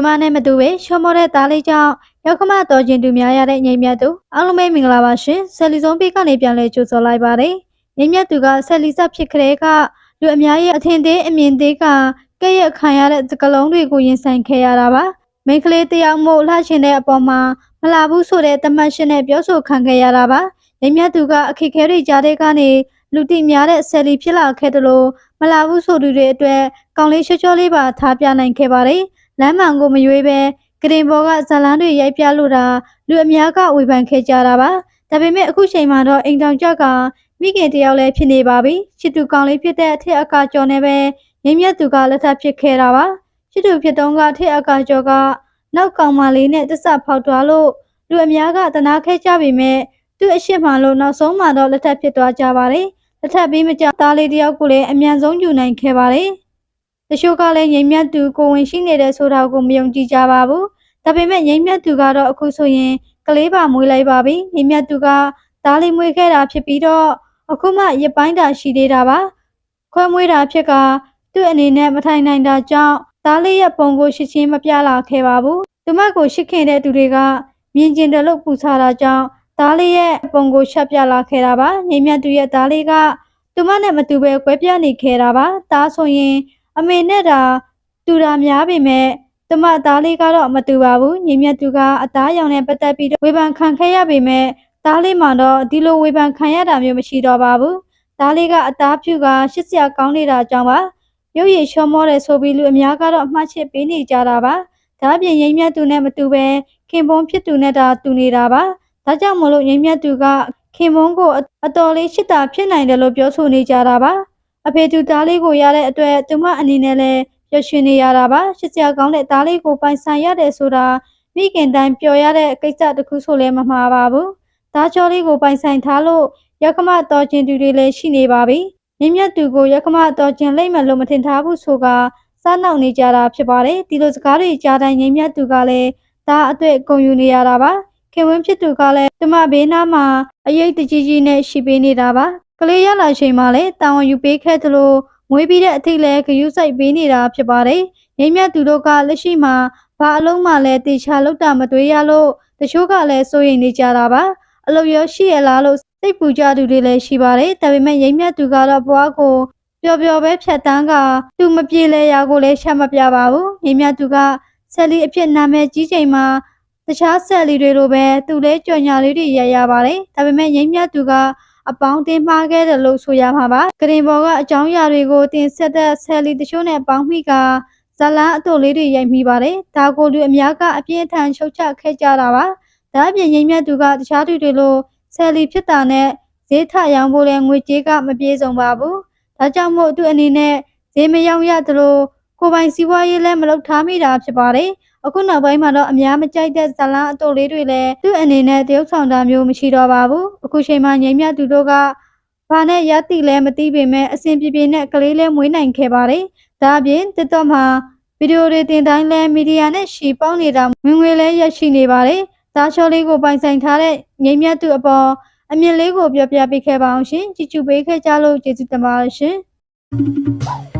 သူမနဲ့မတူပဲရှောမောတဲ့သားလေးကြောင့်ရောက်ခမတော်ချင်းသူများရတဲ့ငိမ့်မြတ်သူအားလုံးပဲမင်္ဂလာပါရှင်ဆယ်လီဆုံးပေးကနေပြန်လဲကြိုဆိုလိုက်ပါတယ်ငိမ့်မြတ်သူကဆယ်လီဆက်ဖြစ်ခတဲ့ကလူအများရဲ့အထင်သေးအမြင်သေးကကဲ့ရဲ့ခံရတဲ့စကလုံးတွေကိုရင်ဆိုင်ခဲ့ရတာပါမိန်းကလေးတယောက်မို့လှချင်တဲ့အပေါ်မှာမလာဘူးဆိုတဲ့တမတ်ရှင်နဲ့ပြောဆိုခံခဲ့ရတာပါငိမ့်မြတ်သူကအခက်အခဲတွေကြားတဲ့ကနေလူတိများတဲ့ဆယ်လီဖြစ်လာခဲ့တယ်လို့မလာဘူးဆိုသူတွေအတွက်ကောင်းလေးချောချောလေးပါထားပြနိုင်ခဲ့ပါတယ် လမ်းမှန်ကိုမရွေးပဲဂရင်ဘော်ကဇလန်းတွေရိုက်ပြလို့တာလူအများကဝေဖန်ခဲ့ကြတာပါဒါပေမဲ့အခုချိန်မှာတော့အိမ်တောင်ကျောက်ကမိခင်တယောက်လည်းဖြစ်နေပါပြီချစ်သူကောင်းလေးဖြစ်တဲ့အထက်အကာကျော်နဲ့ပဲငိမ့်မြတ်သူကလက်ထပ်ဖြစ်ခဲ့တာပါချစ်သူဖြစ်တော့ကအထက်အကာကျော်ကနောက်ကောင်မလေးနဲ့တစ္ဆဖောက်သွားလို့လူအများကတနာခဲ့ကြပေမဲ့သူ့အရှိမှလို့နောက်ဆုံးမှတော့လက်ထပ်ဖြစ်သွားကြပါတယ်လက်ထပ်ပြီးမကြသားလေးတယောက်ကိုလည်းအမြန်ဆုံးယူနိုင်ခဲ့ပါတယ် တချို့ကလည်းငိမ့်မြတ်သူကိုဝင်ရှိနေတဲ့ဆိုတာကိုမယုံကြည်ကြပါဘူးဒါပေမဲ့ငိမ့်မြတ်သူကတော့အခုဆိုရင်ကလေးပါမွေးလိုက်ပါပြီငိမ့်မြတ်သူကသားလေးမွေးခဲ့တာဖြစ်ပြီးတော့အခုမှရပိုင်းတာရှိသေးတာပါခွဲမွေးတာဖြစ်ကသူ့အနေနဲ့မထိုင်နိုင်တာကြောင့်သားလေးရဲ့ပုံကိုရှစ်ချင်းမပြလာခဲ့ပါဘူးသူမကိုရှစ်ခင်တဲ့သူတွေကမြင်ကျင်တယ်လို့ပူဆာတာကြောင့်သားလေးရဲ့ပုံကိုရှက်ပြလာခဲ့တာပါငိမ့်မြတ်သူရဲ့သားလေးကသူမနဲ့မတူပဲကွဲပြားနေခဲ့တာပါသားဆိုရင် အမေနဲ့တာတူတာများပေမဲ့တမသားလေးကတော့မတူပါဘူးညီမြတ်သူကအသားရောင်နဲ့ပတ်သက်ပြီးတော့ဝေဖန်ခံခဲ့ရပေမဲ့သားလေးမှတော့ဒီလိုဝေဖန်ခံရတာမျိုးမရှိတော့ပါဘူးသားလေးကအသားဖြူကရှစ်စရာကောင်းနေတာကြောင့်ပါရုပ်ရည်ချောမောတယ်ဆိုပြီးလူအများကတော့အမှတ်ချစ်ပေးနေကြတာပါဒါအပြင်ငိမ့်မြတ်သူနဲ့မတူပဲခင်ပွန်းဖြစ်သူနဲ့တာတူနေတာပါဒါကြောင့်မလို့ငိမ့်မြတ်သူကခင်ပွန်းကိုအအတော်လေးရှစ်တာဖြစ်နိုင်တယ်လို့ပြောဆိုနေကြတာပါ အဖေသူသားလေးကိုရတဲ့အတွက်သူမအနေနဲ့လည်းပျော်ရွှင်နေရတာပါရှစ်စရာကောင်းတဲ့သားလေးကိုပိုင်ဆိုင်ရတယ်ဆိုတာမိခင်တိုင်းပျော်ရတဲ့ကိစ္စတစ်ခုဆိုလည်းမမှားပါဘူးသားချောလေးကိုပိုင်ဆိုင်ထားလို့ရခမတော်ကျင်သူတွေလည်းရှိနေပါပြီမြင့်မြတ်သူကိုရခမတော်ကျင်လိမ့်မယ်လို့မထင်ထားဘူးဆိုကစားနောက်နေကြတာဖြစ်ပါတယ်ဒီလိုစကားတွေကြားတိုင်းငိမ့်မြတ်သူကလည်းဒါအတွေ့ဂုံယူနေရတာပါခင်ဝင်းဖြစ်သူကလည်းတမဘေးနားမှာအရေးတကြီးကြီးနဲ့ရှိပေးနေတာပါ ကလေးရလာချိန်မှာလည်းတာဝန်ယူပေးခဲ့သလိုမွေးပြီးတဲ့အထိလည်းဂယုစိုက်ပေးနေတာဖြစ်ပါတယ်။ငိမ့်မြတ်သူတို့ကလက်ရှိမှာဘာအလုံးမှလည်းတေချာလောက်တာမတွေ့ရလို့တချို့ကလည်းစိုးရိမ်နေကြတာပါ။အလုပ်ရောရှိရလားလို့စိတ်ပူကြသူတွေလည်းရှိပါတယ်။ဒါပေမဲ့ငိမ့်မြတ်သူကတော့ဘွားကိုပျော်ပျော်ပဲဖြတ်တန်းကသူမပြေလဲရာကိုလည်းရှာမပြပါဘူး။ငိမ့်မြတ်သူကဆက်လီအဖြစ်နာမည်ကြီးချိန်မှာတခြားဆက်လီတွေလိုပဲသူလည်းကြော်ညာလေးတွေရရပါတယ်။ဒါပေမဲ့ငိမ့်မြတ်သူက အပေါင်းတင်မှားခဲ့တယ်လို့ဆိုရမှာပါ။ဂရင်ဘော်ကအကြောင်းအရာတွေကိုတင်ဆက်တဲ့ဆယ်လီတချို့နဲ့ပေါင်းမိကဇလန်းအတုလေးတွေရိုက်မိပါတယ်။ဒါကိုလူအများကအပြင်းထန်ရှုတ်ချခဲ့ကြတာပါ။ဒါအပြင်ငိမ့်မြတ်သူကတခြားသူတွေလိုဆယ်လီဖြစ်တာနဲ့ဈေးထရောင်းဖို့လဲငွေကြေးကမပြေဆုံးပါဘူး။ဒါကြောင့်မို့သူအနေနဲ့ဈေးမရောင်းရသလို ကိုယ်ပိုင်စီးပွားရေးလည်းမလုပ်ထားမိတာဖြစ်ပါတယ်။အခုနောက်ပိုင်းမှာတော့အများမကြိုက်တဲ့ဇလန်းအတုလေးတွေလည်းသူ့အနေနဲ့တရုပ်ဆောင်တာမျိုးမရှိတော့ပါဘူး။အခုချိန်မှာငိမ့်မြတ်သူတို့ကဘာနဲ့ရတိလဲမသိပေမဲ့အစဉ်ပြေပြေနဲ့ကလေးလေးမွေးနိုင်ခဲ့ပါတယ်။ဒါအပြင် TikTok မှာဗီဒီယိုတွေတင်တိုင်းလဲမီဒီယာနဲ့ရှီပေါင်းနေတာဝင်ငွေလဲရရှိနေပါတယ်။သားချောလေးကိုပိုင်ဆိုင်ထားတဲ့ငိမ့်မြတ်သူအပေါ်အမြင်လေးကိုပြောပြပေးခဲ့ပါအောင်ရှင်။ကြည့်ကြည့်ပေးခဲ့ကြလို့ကျေးဇူးတင်ပါတယ်ရှင်။